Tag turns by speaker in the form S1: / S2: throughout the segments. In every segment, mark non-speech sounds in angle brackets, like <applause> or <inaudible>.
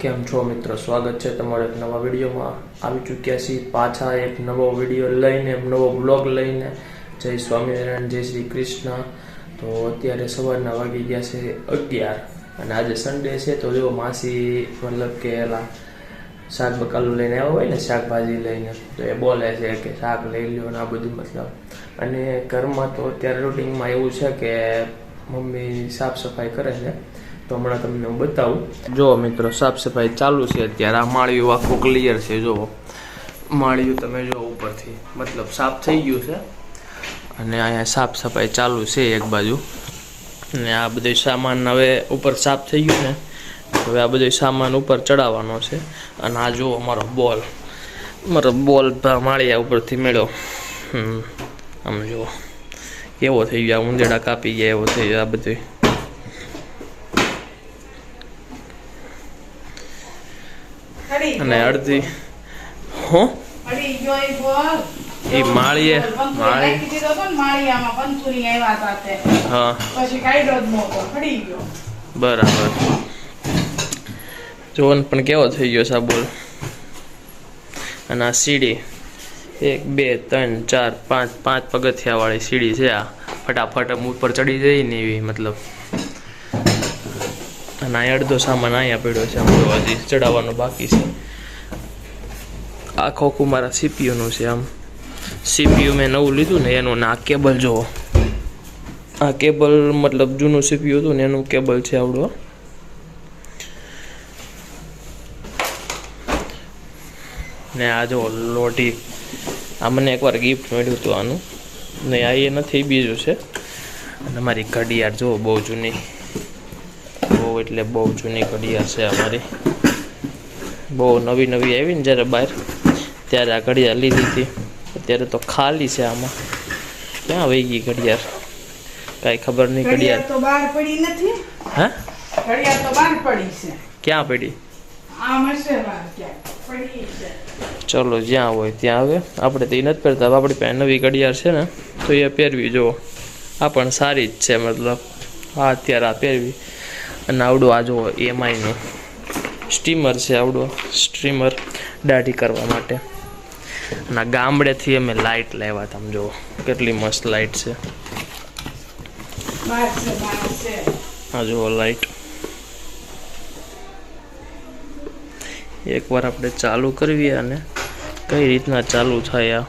S1: કેમ છો મિત્રો? સ્વાગત છે તમારો એક નવા વિડીયોમાં. આવી ચૂક્યા છીએ પાછા એક નવો વીડિયો લઈને નવો બ્લોગ લઈને. જય સ્વામિનારાયણ, જય શ્રી કૃષ્ણ. તો અત્યારે સવારના વાગી ગયા છે અગિયાર. અને આજે સન્ડે છે, તો જો માસી મતલબ કે એલા શાક બકાલું લઈને આવ્યા હોય ને, શાકભાજી લઈને, તો એ બોલે છે કે શાક લઈ લ્યો ને આ બધું મતલબ. અને ઘરમાં તો અત્યારે રૂટિનમાં એવું છે કે મમ્મી સાફ સફાઈ કરે છે. તો હમણાં તમને હું બતાવું. જો મિત્રો, સાફ સફાઈ ચાલુ છે અત્યારે. આ માળિયું આખું ક્લિયર છે, જુઓ. માળિયું તમે જો ઉપરથી. મતલબ સાફ થઈ ગયું છે. અને અહીંયા સાફ સફાઈ ચાલુ છે એક બાજુ. અને આ બધો સામાન હવે ઉપર સાફ થઈ ગયું ને હવે આ બધો સામાન ઉપર ચડાવવાનો છે. અને આ જુઓ અમારો બોલ. મારો બોલ માળિયા ઉપરથી મેળ્યો આમ જુઓ. કેવો થઈ ગયો? ઉંદેડા કાપી ગયા એવો થઈ ગયો આ બધું. અને અડધી હો.
S2: ઈ
S1: માળીએ- માળી-. હા. બરાબર. જોન પણ કેવો થઈ ગયો સાબુલ અને આ સીડી એક બે ત્રણ ચાર પાંચ પાંચ પગથિયા વાળી સીડી છે આ. ફટાફટ ઉપર ચડી જાય ને એવી મતલબ. અને અહીં અડધો સામાન અહીંયા પડ્યો છે જો હજી ચડાવવાનો બાકી છે. આખો આખું મારા સીપીયુનું છે આમ. સીપીયુ મેં નવું લીધું ને એનું ના કેબલ જુઓ આ કેબલ મતલબ જૂનું સીપીયુ હતું ને એનું કેબલ છે આવડું ને આ જો લોઢી, આ મને એકવાર ગિફ્ટ મળ્યું હતું આનું. ને આ એ નથી, બીજું છે. અને મારી ઘડિયાળ જુઓ બહુ જૂની. એટલે બહુ જૂની ઘડિયાળ છે અમારી. બહુ નવી નવી આવી ને જ્યારે બહાર ત્યારે આ ઘડિયાળ લીધી હતી. અત્યારે તો ખાલી છે આમાં. ક્યાં વહી ગઈ ઘડિયાળ? કાંઈ ખબર નહીં
S2: ઘડિયાળ તો બહાર પડી નથી?
S1: હા?
S2: ઘડિયાળ તો બહાર પડી છે.
S1: ક્યાં પડી?
S2: આમ હશે બહાર ક્યાં પડી છે.
S1: ચલો જ્યાં હોય ત્યાં આવે. આપણે તો એ નથી પહેરતા. આપણી પાસે નવી ઘડિયાળ છે ને તો એ પહેરવી જુઓ. આ પણ સારી જ છે મતલબ. આ અત્યારે આ પહેરવી. અને આવડું આ જુઓ એમઆઈનું સ્ટીમર છે આવડું સ્ટીમર દાઢી કરવા માટે. અને ગામડેથી અમે લાઇટ લાવ્યા તમ જુઓ કેટલી મસ્ત લાઇટ છે. આ જુઓ લાઇટ એકવાર આપણે ચાલુ કરવી અને કઈ રીતના ચાલુ થાય આ?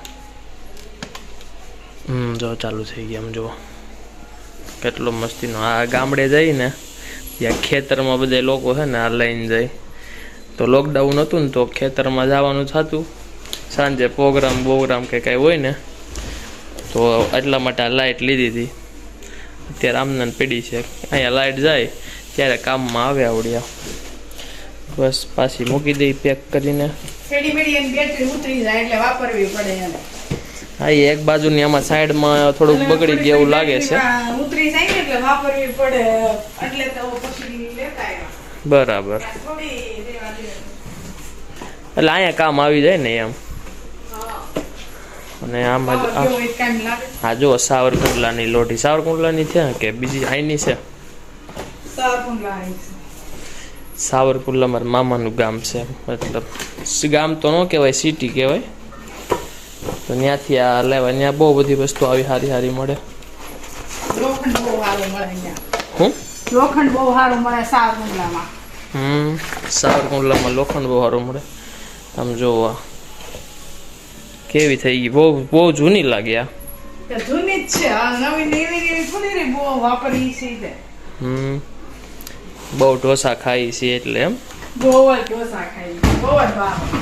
S1: હમ જો ચાલુ થઈ ગયા આમ જુઓ. કેટલો મસ્તીનો આ ગામડે જઈને ત્યાં ખેતરમાં બધા લોકો છે ને આ લઈને જાય. તો લોકડાઉન હતું ને તો ખેતરમાં જવાનું થતું. સાંજે પ્રોગ્રામ બોગ્રામ કે કાંઈ હોય ને, તો એટલા માટે આ લાઇટ લીધી હતી. અત્યારે આમનાન પીડી છે. અહીંયા લાઇટ જાય, ત્યારે કામમાં આવે આવડ્યા. બસ પાછી મૂકી દઈ પેક કરીને.
S2: ઉતરી જાય એટલે વાપરવી પડે.
S1: હા એક બાજુની આમાં સાઈડમાં થોડુંક બગડી ગયું એવું લાગે છે.
S2: ઉતરી જાય ને એટલે વાપરવી પડે એટલે તો પછી લેતા
S1: બરાબર. એટલે અહીંયા કામ આવી જાય ને એમ. અને આમાં. હા જો સાવરકુંડલાની લોઢી. સાવરકુંડલાની છે ને કે બીજી
S2: આવી છે.
S1: સાવરકુંડલા મારા મામાનું ગામ છે. મતલબ ગામ તો ન કહેવાય સિટી કહેવાય. તો ત્યાંથી આ લેવા ત્યાં બહુ બધી વસ્તુ આવી સારી સારી મળે.
S2: લોખંડ બહુ સારું મળે અહીંયા. લોખંડ બહુ સારું મળે સારકુંડલામાં
S1: હમ સાવરકુંડલામાં લોખંડ બહુ સારું મળે. આમ જોવા. કેવી થઈ ગઈ? બહુ બહુ જૂની લાગી આ.
S2: જૂની જ છે આ નવી ને એવી થોડી રે બહુ વાપરી છે
S1: હમ. બહુ ઢોસા ખાઈ છે એટલે એમ.
S2: બહુ જ ઢોસા ખાઈ બહુ જ.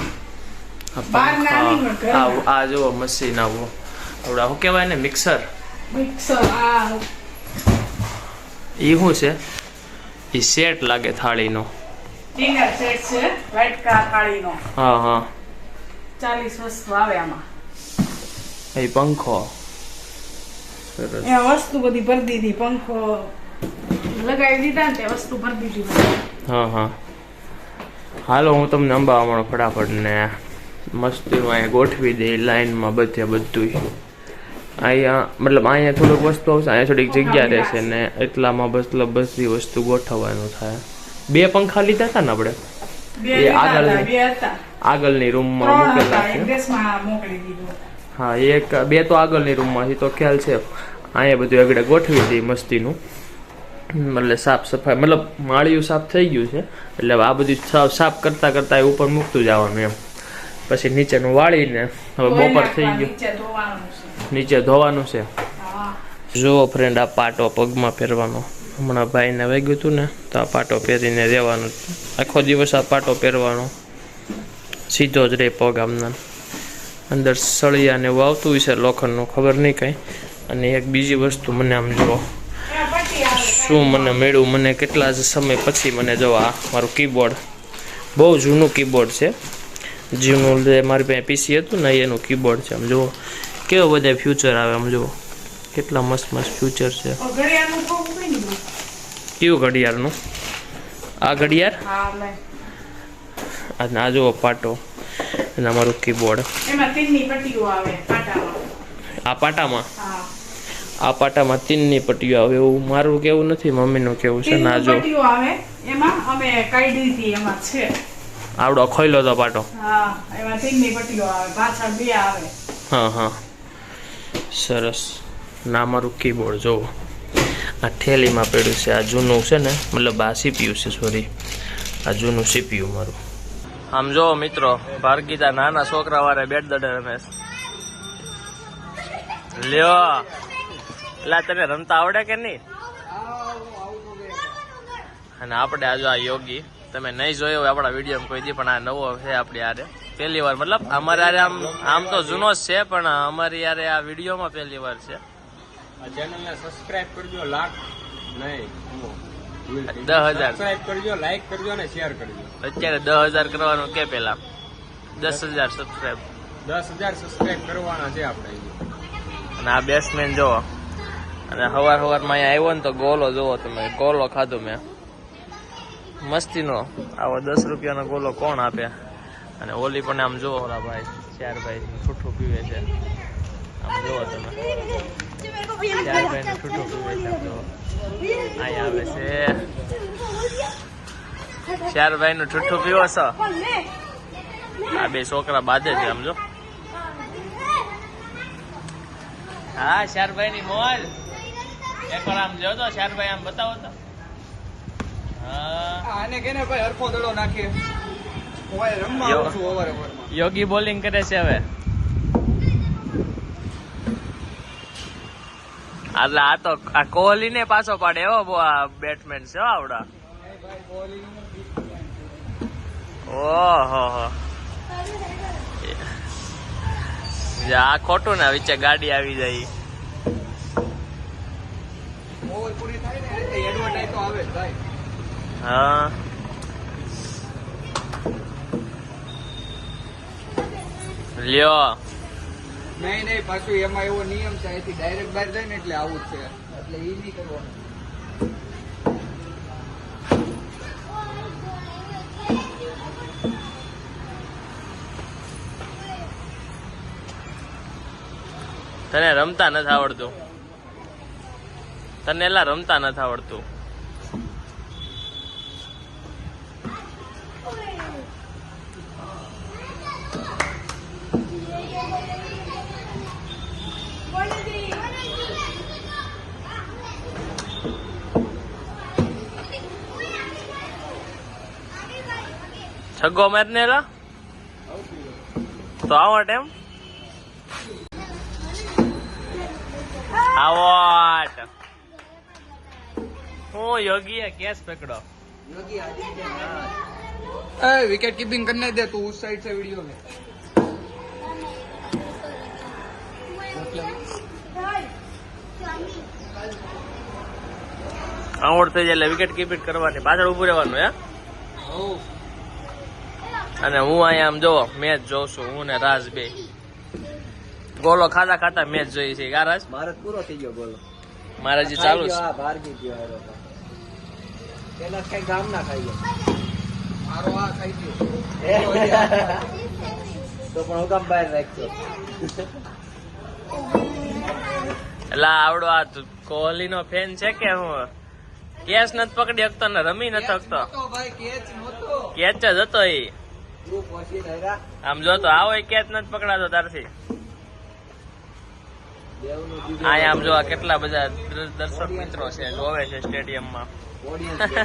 S1: આ
S2: બહાર ના
S1: પંખા,
S2: નહીં પણ ઘરમાં.
S1: આ જુઓ મશીન આવું. આવડે શું કહેવાય ને મિક્સર
S2: મિક્સર આ
S1: એ શું છે? એ સેટ લાગે થાળીનો.
S2: ડિનર સેટ છે વ્હાઈટ થાળીનો.
S1: હા હા.
S2: ચાલીસ વસ્તુ આવે આમાં.
S1: એ પંખો. સરસ.
S2: વસ્તુ બધી ભરી દીધી પંખો લગાવી દીધા ને તે વસ્તુ ભરી દીધી.
S1: હા હા. હાલો હું તમને અંબાવવાનો ફટાફટ ને મસ્તીનું અહીંયા ગોઠવી દઈ લાઇનમાં બધે બધું અહીંયા મતલબ અહીંયા થોડુંક વસ્તુ આવશે અહીંયા થોડીક જગ્યા રહેશે ને એટલામાં મતલબ બધી વસ્તુ ગોઠવવાનું થાય. બે પંખા લીધા હતા ને આપણે? એ
S2: આગળ
S1: આગળની આગળની રૂમમાં મૂકેલા છે. હા એક બે તો આગળની રૂમમાં છે તો ખ્યાલ છે. અહીંયા બધું આગળ ગોઠવી હતી મસ્તીનું. એટલે સાફ સફાઈ મતલબ માળિયું સાફ થઈ ગયું છે. એટલે આ બધું સાફ સાફ કરતા કરતા ઉપર મૂકતું જવાનું એમ. પછી નીચેનું વાળીને હવે બપોર થઈ ગયું.
S2: નીચે ધોવાનું છે.
S1: જુઓ ફ્રેન્ડ આ પાટો પગમાં પહેરવાનો. હમણાં ભાઈને વાગ્યું હતું ને તો આ પાટો પહેરીને રહેવાનું. આખો દિવસ આ પાટો પહેરવાનો. સીધો જ રહે પગ આમના અંદર સળિયા ને એવું આવતું હશે લોખંડનું ખબર નહીં કંઈ. અને એક બીજી વસ્તુ મને આમ જુઓ. શું મને મળ્યું? મને કેટલા જ સમય પછી મને જો આ મારું કીબોર્ડ બહુ જૂનું કીબોર્ડ છે. જૂનું જે મારી પાસે પીસી હતું ને એનું કીબોર્ડ છે. આમ જુઓ કેવો બધા ફ્યુચર આવે આમ જુઓ. કેટલા મસ્ત મસ્ત ફ્યુચર છે. કયું ઘડિયાળનું? આ ઘડિયાળ? અને આ જુઓ પાટો. અને અમારું કીબોર્ડ આ પાટામાં? આ પાટામાં તીનની પટ્ટીઓ આવે એવું મારું કેવું નથી મમ્મીનું કેવું છે ના જો
S2: આવે એમાં અમે કાઢી હતી એમાં છે.
S1: આવડો ખોઈલો તો પાટો.
S2: હા
S1: હા સરસ. ના મારું કીબોર્ડ જોવો. આ થેલીમાં પડ્યું છે આ જૂનું છે ને મતલબ આ સીપીયુ છે સોરી આ જૂનું સીપીયુ મારું. આમ જો મિત્રો ભારગીતા નાના છોકરા વાળા બેટ દડે રમે. લ્યો. એટલે તને રમતા આવડે કે નહીં? અને આપણે આજો આ યોગી તમે નહીં જોયો હોય આપણા વીડિયો કોઈ દી પણ આ નવો છે આપણી યારે પહેલી વાર મતલબ અમારે યારે આમ આમ તો જૂનો જ છે પણ અમારી યારે આ વિડીયોમાં પહેલી વાર છે.
S3: ચેનલને સબસ્ક્રાઇબ કરજો લાખ નહીં
S1: દસ હજાર.
S3: કરજો લાઈક કરજો અને શેર કરજો.
S1: અત્યારે દસ હજાર કરવાનું કે પેલા દસ હજાર સબસ્ક્રાઈબ
S3: દસ હજાર સબસ્ક્રાઇબ કરવાના છે આપણે
S1: અને આ બેટ્સમેન જોવો. અને હવાર હવારમાં અહીંયા આવ્યો ને તો ગોલો જોવો તમે. ગોલો ખાધો મેં. મસ્તીનો આવો દસ રૂપિયાનો ગોલો કોણ આપે? અને ઓલી પણ આમ જોવો ઓલા ભાઈ, ચાર ભાઈ ઠૂઠું પીવે છે. આમ જોવો તમે. ચાર ભાઈ ઠૂઠું પીવે છે આમ આવે છે. ચાર ભાઈ નું ઠૂઠું પીવો છો? આ બે છોકરા બાંધે છે આમ જો. હા શારભાઈ ની મોજ. એકવાર આમ જો તો શારભાઈ આમ બતાવો તો.
S3: આને કેને ભાઈ હરખો દડો નાખીએ. ઓય રમવા આવું છું અવારે અવારમાં.
S1: યોગી બોલિંગ કરે છે હવે. એટલે આ તો આ કોહલી ને પાછો પાડે એવો બેટ્સમેન છે હો આવડા. ઓહો. આ ખોટું ને વિચે ગાડી આવી જાય.
S3: ઓવર પૂરી થાય ને એડવર્ટાઈઝ તો આવે જ ભાઈ.
S1: હા. લ્યો.
S3: નહીં નહીં પાછું એમાં એવો નિયમ છે અહીંથી ડાયરેક્ટ બહાર જાય ને એટલે આવું જ છે. એટલે એ નહીં કરવાનું.
S1: તને રમતા નથી આવડતું. તને એલા રમતા નથી આવડતું. છગ્ગો મારી ને તો આવો ટેમ. આવો હું યોગીએ કેસ પકડો.
S3: એ વિકેટ કીપિંગ કરને દે તું ઉસ સાઈડ સે વીડિયો
S1: મે. આવડતે જાય એટલે વિકેટ કીપિંગ કરવાની. પાછળ ઉભું રહેવાનું હે? અને હું અહીંયા આમ જો મેચ જોઉં છું હું ને રાજ બે. ગોલો ખાતા ખાતા મેચ જોઈ છે. ગારાજ
S4: ભારત પૂરો થઈ ગયો ગોલો.
S1: મારે જે ચાલુ છે.
S4: હા ગઈ ગયો હારો પેલા કઈ ગામ ના ખાઈ ગયો.
S3: મારો આ ખાઈ ગયો.
S4: તો પણ હું કામ બહાર રાખજો
S1: એટલે આવડો આ કોહલી નો ફેન છે કે હું? કેચ નથી પકડી શકતો ને રમી નથી
S3: કેચ
S1: શકતો?
S3: કેચ
S1: જ હતો એ આમ જો તો આવો કેચ નથી પકડાતો તારથી. અહીંયા આમ જો કેટલા બધા દર્શક મિત્રો છે જોવે છે. સ્ટેડિયમમાં.
S4: ઓડિયન્સ છે.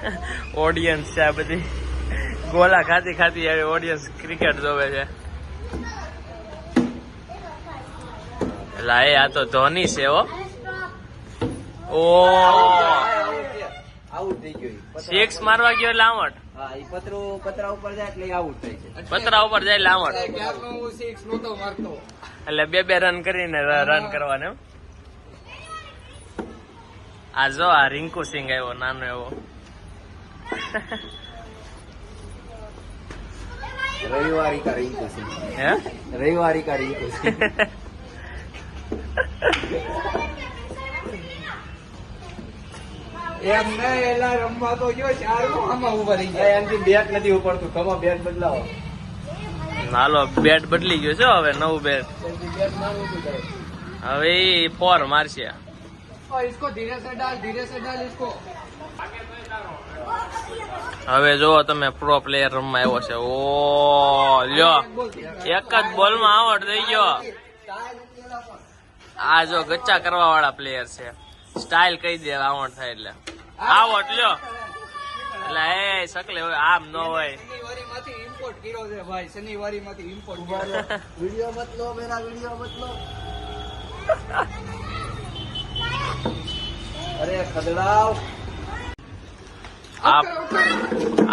S4: <laughs>
S1: ઓડિયન્સ છે આ બધી. ગોલા ખાતી ખાતી આવી ઓડિયન્સ ક્રિકેટ જોવે છે. એટલે એ આ તો ધોની છે હો. ઓ. સિક્સ મારવા ગયો લાવટ
S4: હા એ પતરું પતરા ઉપર જાય એટલે આઉટ થાય છે.
S1: પતરા ઉપર જાય
S3: એટલે મારતો.
S1: એટલે બે બે રન કરીને રન કરવાને એમ. આ જો આ રિંકુ સિંઘ આવ્યો નાનો એવો.
S4: રવિવારી કા રિંકુ સિંહ
S1: હે?
S4: રવિવારી કા રિંકુ સિંહ <laughs>
S1: હાલો બેટ બદલી ગયો છે હવે નવું બેટ હવે ફોર મારશે. હવે જોવો તમે પ્રો પ્લેયર રમવા આવ્યો છે. ઓ લ્યો. એક જ બોલમાં આવડ થઈ ગયો. આ જો ગચ્ચા કરવા વાળા પ્લેયર છે. સ્ટાઇલ કહી દે આવડ થાય એટલે. આવો લ્યો. એટલે એ સકલે હોય આમ ન હોય.
S3: શનિવારી ઇમ્પોર્ટ કર્યો છે ભાઈ શનિવારી ઇમ્પોર્ટ
S4: ઊભા રહો. મત લો મેરા વીડિયો મત લો. અરે ખદડાવ.
S1: આપ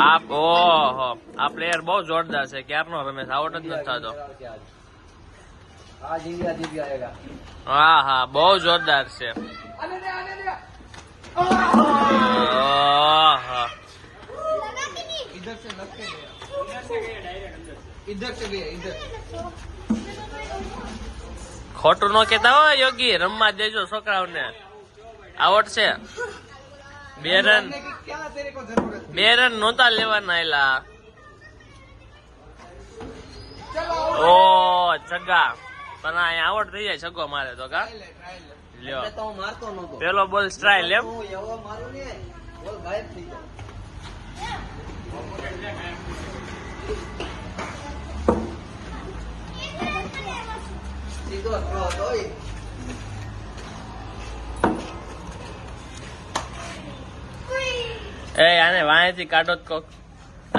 S1: આપ ઓહો આ પ્લેયર બહુ જોરદાર છે ક્યારનો રમેશ? આવડ જ નથી થતો. હા હા બહુ જોરદાર છે. ખોટું નો કેતા હોય યોગી રમવા દેજો છોકરાઓને. આવડશે. બે રન બે રન નહોતા લેવાના
S3: આયેલા
S1: ઓ જગા. પણ અહીંયા આવડ થઈ જાય સગો મારે તો કા? લ્યો. પેલો બોલ સ્ટ્રાઈલ એમ? એ આને વાંચી કાઢો કોક.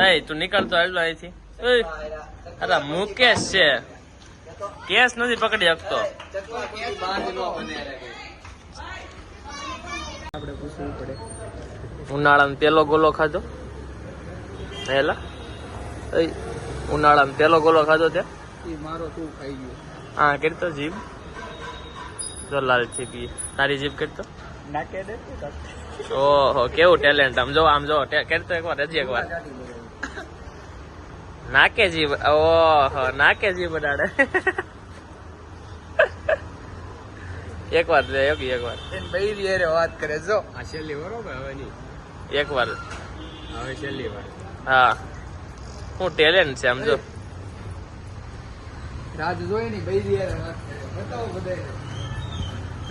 S1: એ તું નીકળતો હેલો અહીંથી. અરે મુકેશ છે. કેસ નથી પકડી શકતો. ઉનાળામાં પેલો ગોલો ખાધો? હેલા? ઉનાળામાં પેલો ગોલો ખાધો
S3: ત્યાં?
S1: હા કેટલો જીભ. જો લાલ છે તારી જીભ
S3: કેટલો
S1: ઓહો કેવું ટેલેન્ટ આમ જો આમ જો એક વાર હજી એક વાર નાકે જીભ ઓહો નાકે જીભ એક વાર લે એક એકવાર
S3: એન બૈરી હારે વાત કરે જો. આ છેલ્લી બરોબર હવે ની
S1: એકવાર
S3: હવે છેલ્લી વાર.
S1: હા. હું ટેલેન્ટ છે સમજો જો.
S3: રાજ જોઈ ની બૈરી હારે વાત કરે. બતાવો બધાય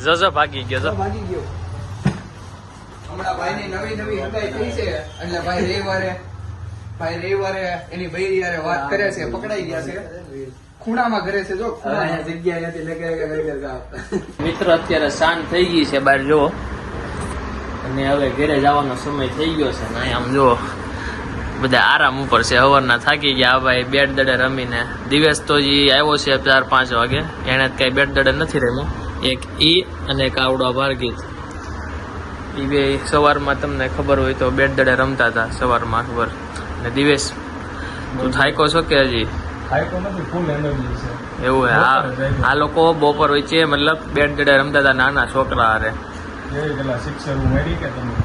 S1: જો જો ભાગી ગયો જો.
S3: ભાગી ગયો. હમણાં ભાઈની નવી નવી હગાઈ થઈ છે. એટલે ભાઈ રવિવારે ભાઈ રવિવારે એની બૈરી યારે વાત કરે છે પકડાઈ ગયા છે. ખૂણામાં ઘરે છે જો
S4: જગ્યા નથી લગે લગે ગાવ
S1: મિત્રો અત્યારે શાંત થઈ ગઈ છે બહાર જો. અને હવે ઘરે જવાનો સમય થઈ ગયો છે ને આમ જો બધા આરામ ઉપર છે હવારના થાકી ગયા આ ભાઈ બેટ દડે રમીને. દિવસ તો જે આવ્યો છે ચાર પાંચ વાગે. એને કઈ બેટ દડે નથી રમ્યો. એક ઈ અને એક આવડો ભારગીત. એ બે સવારમાં તમને ખબર હોય તો બેટ દડે રમતા હતા સવારમાં ખબર. અને દિવેશ તું થાયકો છો કે હજી?
S5: છે.
S1: એવું હે આ લોકો બપોર વચ્ચે મતલબ બેટ જડે રમતા હતા નાના છોકરા અરે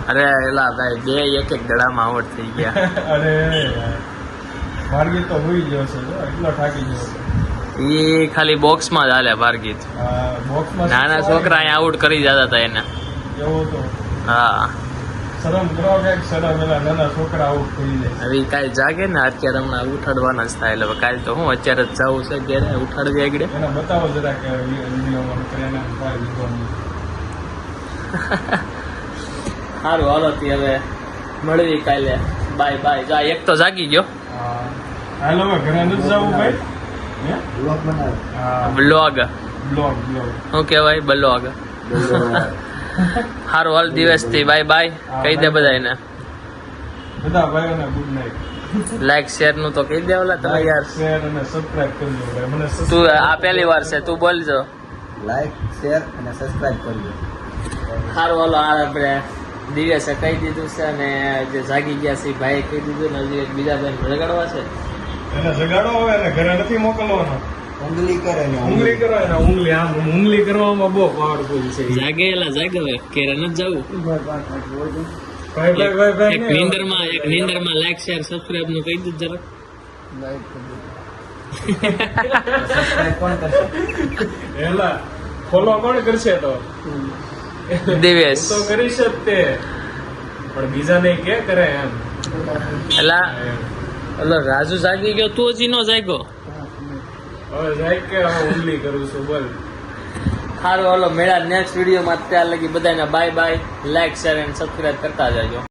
S1: અરે એલા ભાઈ બે એક એક દડામાં આવડ થઈ ગયા. <laughs>
S5: અરે યાર. તો હોઈ ગયો છે એટલો થાકી ગયો
S1: એ ખાલી બોક્સમાં જ હાલે ભાર્ગીત. નાના છોકરા અહીંયા આઉટ કરી જતા હતા એને. હા.
S5: શરમ કરો કે શરમ પેલા નાના છોકરા આઉટ થઈ જાય
S1: હવે કાલ જાગે ને અત્યારે હમણાં ઉઠાડવાના જ થાય એટલે કાલ તો હું અત્યારે જ જવું છે ઘેરે ઉઠાડવી આગળ.
S5: એને બતાવો જરા કે વિડીયોમાં પ્રેરણા થાય વિડીયોની
S1: સારું હાલો થી હવે મળવી કાલે. Bye bye. જા એક તો જાગી ગયો.
S5: હા. હાલો ઘરે નથી જવું ભાઈ? હે? હા.
S1: બ્લોગ
S5: બ્લોગ બ્લોગ
S1: શું કહેવાય બ્લોગ. સારું હાલ દિવસથી બાય બાય. કહી દે બધાને
S5: બધા ભાઈઓને ગુડ નાઇટ
S1: લાઈક શેરનું તો કહી દે ઓલા તમે યાર.
S5: શેર અને સબસ્ક્રાઇબ કરજો ભાઈ. મને
S1: તું આ પહેલી વાર છે તું બોલજો.
S6: લાઈક શેર અને સબસ્ક્રાઇબ કરજો
S1: સારું હાલો આ આપણે દિવસે કહી દીધું છે અને જે જાગી ગયા છે ભાઈ ભાઈએ કહી દીધું ને હજી એક બીજા ભાઈ રગાડવા છે.
S5: એને જગાડો હવે એને ઘરે નથી મોકલવાનો.
S6: ઉંગલી કરે ને
S5: ઉંગલી કરો એને ઉંગલી આમ ઉંગલી કરવામાં બહુ પાવરફુલ છે.
S1: જાગે એલા કેરે નથી જવું.
S5: ભાઈ ભાઈ ભાઈ ભાઈ
S1: એક
S5: નહીં.
S1: એક નીંદર લાઈક શેર સબસ્ક્રાઇબનું કહી દીધું જરાક.
S6: સબસ્ક્રાઇબ કોણ કરશે?
S5: એલા ફોલો કોણ કરશે તો?
S1: દિવેશ.
S5: તો કરીશ જ તે. પણ બીજાને કે કરે એમ.
S1: એલા ઓલો રાજુ જાગી ગયો તું હજી નો જાગ્યો.
S5: હવે જાય કે હવે કરું છું, બોલ.
S1: સારું હાલો, મેળા નેક્સ્ટ વિડીયોમાં ત્યાં લગી બધાને bye bye like share and subscribe કરતા જજો.